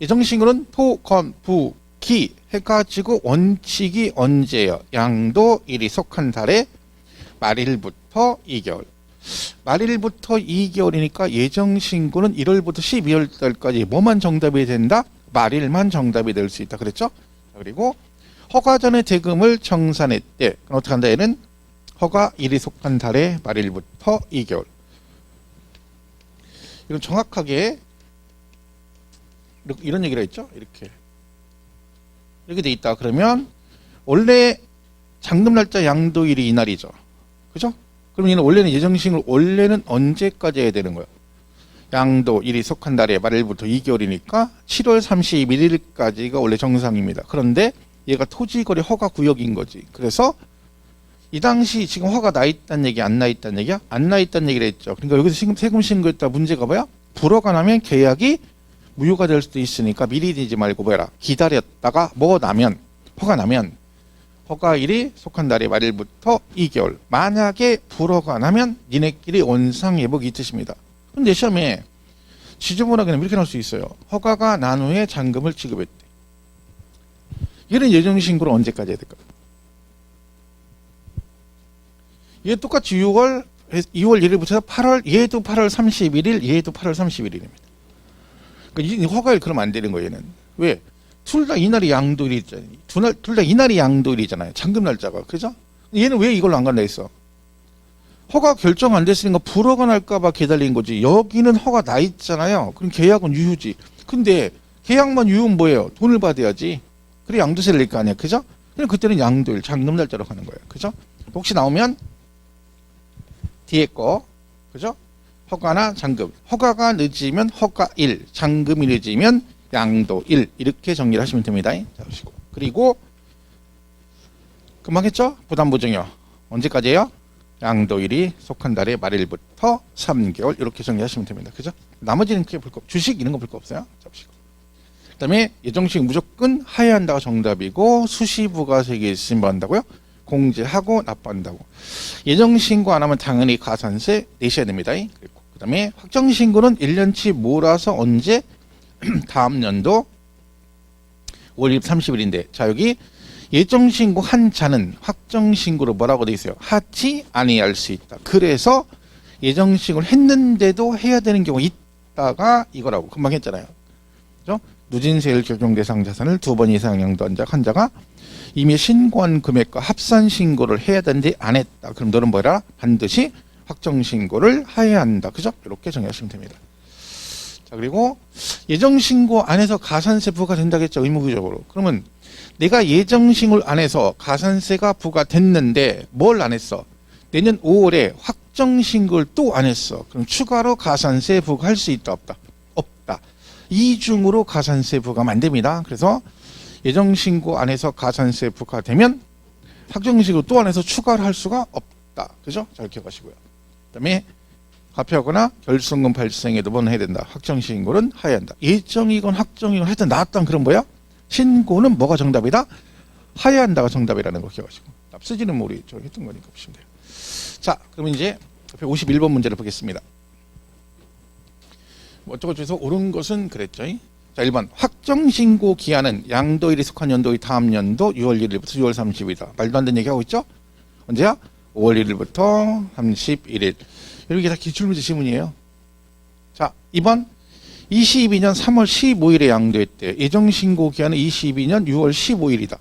예정신고는 토, 건, 부, 기 해가지고 원칙이 언제예요? 양도 일이 속한 달에 말일부터 2개월. 말일부터 2개월이니까 예정신고는 1월부터 12월 달까지 뭐만 정답이 된다? 말일만 정답이 될 수 있다. 그랬죠? 자, 그리고 허가 전에 대금을 청산했대. 그럼 어떻게 한다? 얘는 허가 일이 속한 달에 말일부터 2개월. 이건 정확하게 이런 얘기를 했죠. 이렇게 이렇게 돼 있다. 그러면 원래 잔금 날짜 양도일이 이날이죠. 그죠? 그럼 얘는 원래는 예정신을 원래는 언제까지 해야 되는 거예요? 양도일이 속한 달에 말일부터 2개월이니까 7월 31일까지가 원래 정상입니다. 그런데 얘가 토지거래 허가 구역인 거지. 그래서 이 당시 지금 허가 나 있다는 얘기 안 나 있다는 얘기야? 안 나 있다는 얘기를 했죠. 그러니까 여기서 세금, 세금 신고했다 문제가 뭐야? 불허가 나면 계약이 무효가 될 수도 있으니까 미리 되지 말고 뭐해라 기다렸다가 뭐 나면 허가 나면 허가일이 속한 달의 말일부터 2개월 만약에 불허가 나면 니네끼리 원상회복이 이 뜻입니다. 근데 시험에 지저분하게 는 이렇게 나올 수 있어요. 허가가 난 후에 잔금을 지급했대. 얘는 예정신고를 언제까지 해야 될까요? 얘 똑같이 6월 2월 1일부터 8월 얘도 8월 31일 얘도 8월 31일입니다. 그러니까 이 허가일 그러면 안 되는 거예요 얘는. 왜? 둘 다 이날이 양도일이잖아요. 둘다 이날이 양도일이잖아요. 잔금 날짜가. 그죠? 얘는 왜 이걸로 안 간다 했어? 허가 결정 안 됐으니까 불허가 날까봐 기다린 거지. 여기는 허가 나 있잖아요. 그럼 계약은 유효지. 근데 계약만 유효는 뭐예요? 돈을 받아야지. 그래 양도세를 낼 거 아니야. 그죠? 그럼 그때는 양도일, 잔금 날짜로 가는 거예요. 그죠? 혹시 나오면 뒤에 거. 그죠? 허가나 잔금. 허가가 늦으면 허가 1, 잔금이 늦으면 양도 1 이렇게 정리를 하시면 됩니다. 그리고 금방 했죠? 부담 보증이요. 언제까지예요? 양도일이 속한 달의 말일부터 3개월 이렇게 정리하시면 됩니다. 그죠? 나머지는 그게 볼거 주식 이런 거 볼 거 없어요. 자, 보시고. 그 다음에 예정식 무조건 하야한다가 정답이고 수시부가세계 있으면 뭐 한다고요? 공제하고 납부한다고. 예정신고 안 하면 당연히 가산세 내셔야 됩니다. 그리고 그다음에 확정신고는 1년치 몰아서 언제 다음 연도 5월 30일인데 자 여기 예정신고 한 자는 확정신고로 뭐라고 돼 있어요? 하지 아니할 수 있다. 그래서 예정신고를 했는데도 해야 되는 경우 있다가 이거라고 금방 했잖아요. 그죠? 누진세율 적용 대상 자산을 두 번 이상 양도한 자 환자가 이미 신고한 금액과 합산 신고를 해야 되는데 안 했다. 그럼 너는 뭐라? 반드시 확정 신고를 해야 한다. 그죠? 이렇게 정리하시면 됩니다. 자, 그리고 예정 신고 안 해서 가산세 부과 된다겠죠. 의무적으로. 그러면 내가 예정 신고를 안 해서 가산세가 부과됐는데 뭘 안 했어? 내년 5월에 확정 신고를 또 안 했어. 그럼 추가로 가산세 부과할 수 있다 없다? 없다. 이중으로 가산세 부과가 안 됩니다. 그래서 예정 신고 안 해서 가산세 부과되면 확정 신고 또안 해서 추가를 할 수가 없다. 그죠? 잘 기억하시고요. 그다음에 화폐하거나 결손금 발생에도 번 해야 된다. 확정 신고는 해야 한다. 예정이건 확정이건 하여튼 나왔던 그런 뭐야? 신고는 뭐가 정답이다? 하야 한다가 정답이라는 거 기억하시고. 뭐 우리 저 했던 거니까 보시면 돼요. 자, 그러면 이제 옆에 51번 문제를 보겠습니다. 뭐 어쩌고 저쩌고 옳은 것은 그랬죠. 자, 1번. 확정신고 기한은 양도일이 속한 연도의 다음 연도 6월 1일부터 6월 30일이다. 말도 안 되는 얘기 하고 있죠? 언제야? 5월 1일부터 31일. 이렇게 다 기출문제 지문이에요. 자, 2번. 22년 3월 15일에 양도했대. 예정신고 기한은 22년 6월 15일이다.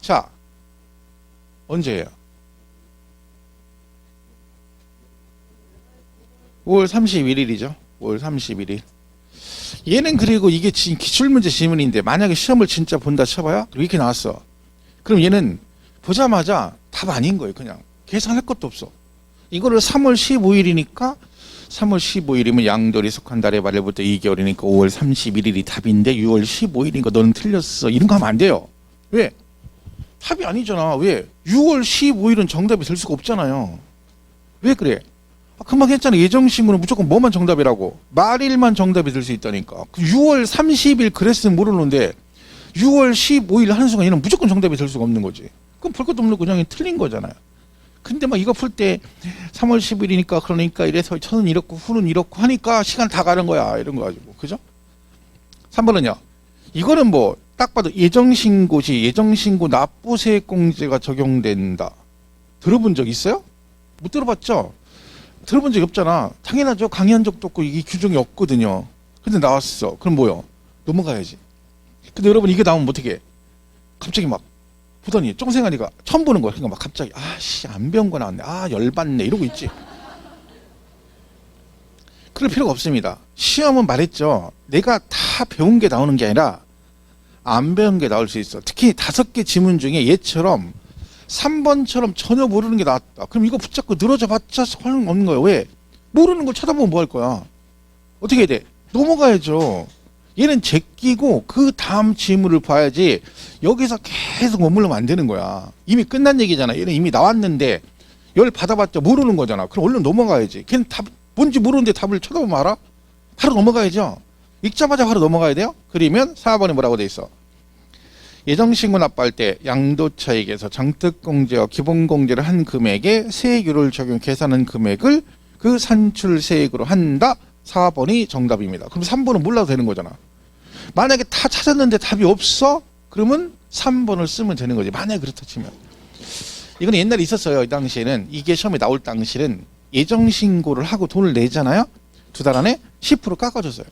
자, 언제예요? 5월 31일이죠. 5월 31일. 얘는 그리고 이게 지금 기출문제 지문인데 만약에 시험을 진짜 본다 쳐봐요. 이렇게 나왔어. 그럼 얘는 보자마자 답 아닌 거예요. 그냥 계산할 것도 없어. 이거를 3월 15일이니까 3월 15일이면 양돌이 속한 달의 말일부터 2개월이니까 5월 31일이 답인데 6월 15일이니까 너는 틀렸어. 이런 거 하면 안 돼요. 왜? 답이 아니잖아. 왜? 6월 15일은 정답이 될 수가 없잖아요. 왜 그래? 아, 금방 했잖아. 예정신고는 무조건 뭐만 정답이라고. 말일만 정답이 될 수 있다니까. 6월 30일 그랬으면 모르는데 6월 15일 하는 순간 얘는 무조건 정답이 될 수가 없는 거지. 그럼 볼 것도 없는 그냥 틀린 거잖아요. 근데 막 이거 풀 때 3월 10일이니까 그러니까 이래서 천은 이렇고 후는 이렇고 하니까 시간 다 가는 거야. 이런 거 가지고. 그죠? 3번은요. 이거는 뭐 딱 봐도 예정신고 시 예정신고 납부세액공제가 적용된다. 들어본 적 있어요? 못 들어봤죠? 들어본 적이 없잖아. 당연하죠. 강의한 적도 없고 이게 규정이 없거든요. 근데 나왔어. 그럼 뭐요? 넘어가야지. 근데 여러분 이게 나오면 어떻게 해? 갑자기 막 보더니 쫑생아리가 처음 보는 거야. 그러니까 막 갑자기 아씨 안 배운 거 나왔네. 아 열받네 이러고 있지. 그럴 필요가 없습니다. 시험은 말했죠. 내가 다 배운 게 나오는 게 아니라 안 배운 게 나올 수 있어. 특히 다섯 개 지문 중에 얘처럼 3번처럼 전혀 모르는 게 나왔다. 그럼 이거 붙잡고 늘어져 봤자 소용없는 거예요. 왜? 모르는 걸 쳐다보면 뭐 할 거야? 어떻게 해야 돼? 넘어가야죠. 얘는 제끼고 그 다음 지문을 봐야지 여기서 계속 머물르면 안 되는 거야. 이미 끝난 얘기잖아. 얘는 이미 나왔는데 열 받아봤자 모르는 거잖아. 그럼 얼른 넘어가야지. 걔는 답 뭔지 모르는데 답을 쳐다보면 알아? 바로 넘어가야죠. 읽자마자 바로 넘어가야 돼요. 그러면 4번에 뭐라고 돼 있어? 예정신고 납부할 때 양도차익에서 장특공제와 기본공제를 한 금액에 세율을 적용 계산한 금액을 그 산출세액으로 한다. 4번이 정답입니다. 그럼 3번은 몰라도 되는 거잖아. 만약에 다 찾았는데 답이 없어? 그러면 3번을 쓰면 되는 거지. 만약에 그렇다 치면. 이건 옛날에 있었어요. 이 당시에는. 이게 시험에 나올 당시는 예정신고를 하고 돈을 내잖아요. 두 달 안에 10% 깎아줬어요.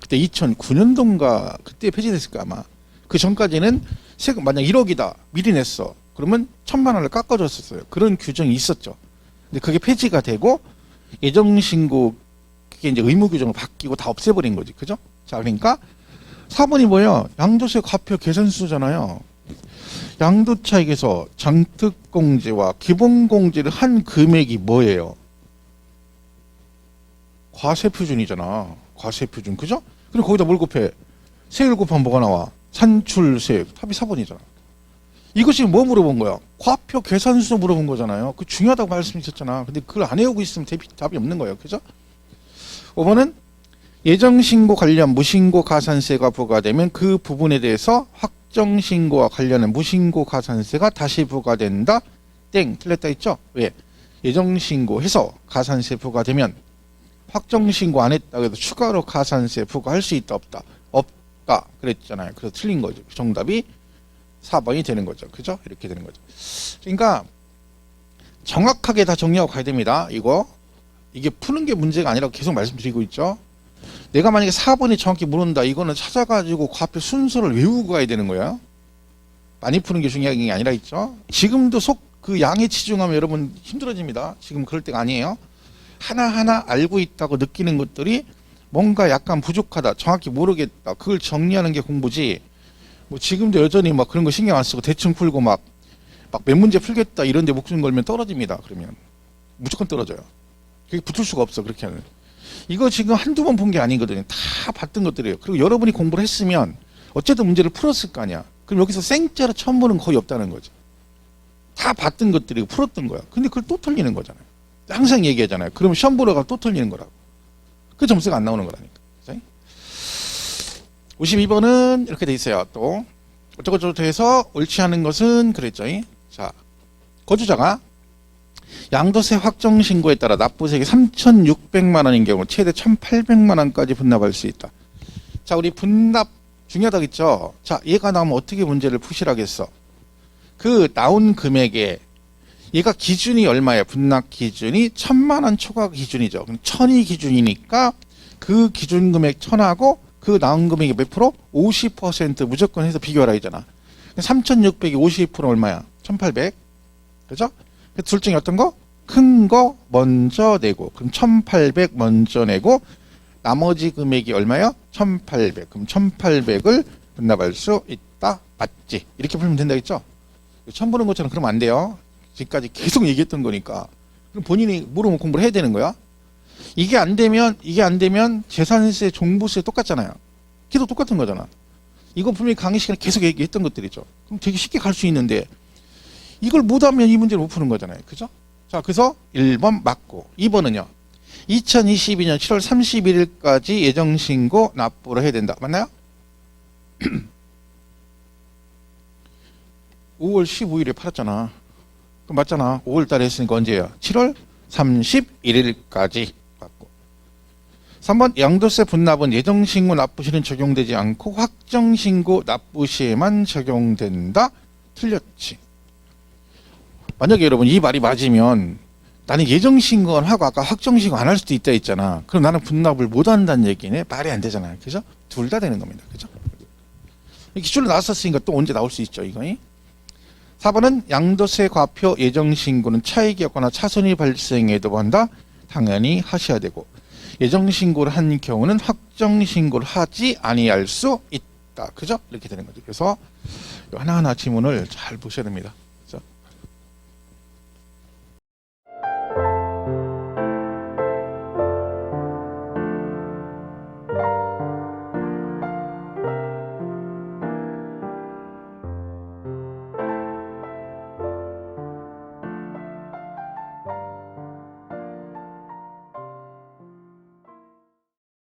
그때 2009년도인가 그때 폐지됐을 거야 아마. 그 전까지는 세금 만약 1억이다 미리 냈어. 그러면 천만 원을 깎아줬었어요. 그런 규정이 있었죠. 근데 그게 폐지가 되고 예정신고 그게 이제 의무 규정으로 바뀌고 다 없애버린 거지. 그죠? 자, 그러니까 4번이 뭐예요? 양도세 과표 계산수잖아요. 양도차익에서 장특공제와 기본공제를 한 금액이 뭐예요? 과세표준이잖아. 과세표준. 그죠? 그리고 거기다 뭘 곱해? 세율 곱하면 뭐가 나와? 산출세액. 답이 4번이잖아. 이것이 뭐 물어본 거야? 과표 계산수 물어본 거잖아요. 그 중요하다고 말씀하셨잖아. 근데 그걸 안 해오고 있으면 답이 없는 거예요. 그죠? 5번은 예정신고 관련 무신고 가산세가 부과되면 그 부분에 대해서 확정신고와 관련한 무신고 가산세가 다시 부과된다. 땡 틀렸다 했죠? 왜? 예정신고해서 가산세 부과되면 확정신고 안 했다 그래도 추가로 가산세 부과할 수 있다 없다? 없다 그랬잖아요. 그래서 틀린 거죠. 정답이 4번이 되는 거죠. 그죠? 이렇게 되는 거죠. 그러니까 정확하게 다 정리하고 가야 됩니다. 이거 이게 푸는 게 문제가 아니라고 계속 말씀드리고 있죠. 내가 만약에 4번이 정확히 모른다. 이거는 찾아가지고 그 앞에 순서를 외우고 가야 되는 거야. 많이 푸는 게 중요한 게 아니라 있죠. 지금도 속 그 양에 치중하면 여러분 힘들어집니다. 지금 그럴 때가 아니에요. 하나하나 알고 있다고 느끼는 것들이 뭔가 약간 부족하다. 정확히 모르겠다. 그걸 정리하는 게 공부지. 뭐 지금도 여전히 막 그런 거 신경 안 쓰고 대충 풀고 막 막 몇 문제 풀겠다 이런 데 목숨 걸면 떨어집니다. 그러면 무조건 떨어져요. 그게 붙을 수가 없어. 그렇게 하면. 이거 지금 한두 번 본 게 아니거든요. 다 봤던 것들이에요. 그리고 여러분이 공부를 했으면 어쨌든 문제를 풀었을 거 아니야. 그럼 여기서 생짜로 처음 보는 거의 없다는 거죠. 다 봤던 것들이고 풀었던 거야. 근데 그걸 또 틀리는 거잖아요. 항상 얘기하잖아요. 그러면 시험 보러 가또 틀리는 거라고. 그 점수가 안 나오는 거라니까. 그죠? 52번은 이렇게 돼 있어요. 또 어쩌고저쩌고 해서 옳지 않은 것은 그랬죠. 자, 거주자가 양도세 확정 신고에 따라 납부세액이 3,600만 원인 경우 최대 1,800만 원까지 분납할 수 있다. 자, 우리 분납 중요하다겠죠. 자, 얘가 나오면 어떻게 문제를 푸시라겠어? 그 나온 금액에 얘가 기준이 얼마예요? 분납 기준이 천만 원 초과 기준이죠. 그럼 천이 기준이니까 그 기준 금액 천하고 그 나온 금액이 몇 프로? 50% 무조건 해서 비교하라 했잖아. 3,600이 50% 얼마야? 1,800. 그죠? 둘 중에 어떤 거? 큰 거 먼저 내고. 그럼 1800 먼저 내고 나머지 금액이 얼마요? 1800 그럼 1800을 분납할 수 있다. 맞지? 이렇게 풀면 된다겠죠? 처음 보는 것처럼 그러면 안 돼요. 지금까지 계속 얘기했던 거니까. 그럼 본인이 모르면 공부를 해야 되는 거야? 이게 안 되면 이게 안 되면 재산세 종부세 똑같잖아요. 계속 똑같은 거잖아. 이거 분명히 강의 시간에 계속 얘기했던 것들이죠. 그럼 되게 쉽게 갈 수 있는데 이걸 못하면 이 문제를 못 푸는 거잖아요. 그죠? 자, 그래서 1번 맞고 2번은요. 2022년 7월 31일까지 예정신고 납부를 해야 된다. 맞나요? 5월 15일에 팔았잖아. 그럼 맞잖아. 5월 달에 했으니까 언제야? 7월 31일까지 맞고. 3번 양도세 분납은 예정신고 납부 시는 적용되지 않고 확정신고 납부 시에만 적용된다. 틀렸지. 만약에 여러분 이 말이 맞으면 나는 예정신고는 하고 아까 확정신고 안 할 수도 있다 했잖아. 그럼 나는 분납을 못 한다는 얘기네. 말이 안 되잖아요. 그죠? 둘 다 되는 겁니다. 그죠? 기출로 나왔었으니까 또 언제 나올 수 있죠, 이거. 4번은 양도세 과표 예정신고는 차익이 없거나 차손이 발생해도 한다. 당연히 하셔야 되고 예정신고를 한 경우는 확정신고를 하지 아니할 수 있다. 그죠? 이렇게 되는 거죠. 그래서 하나하나 지문을 잘 보셔야 됩니다.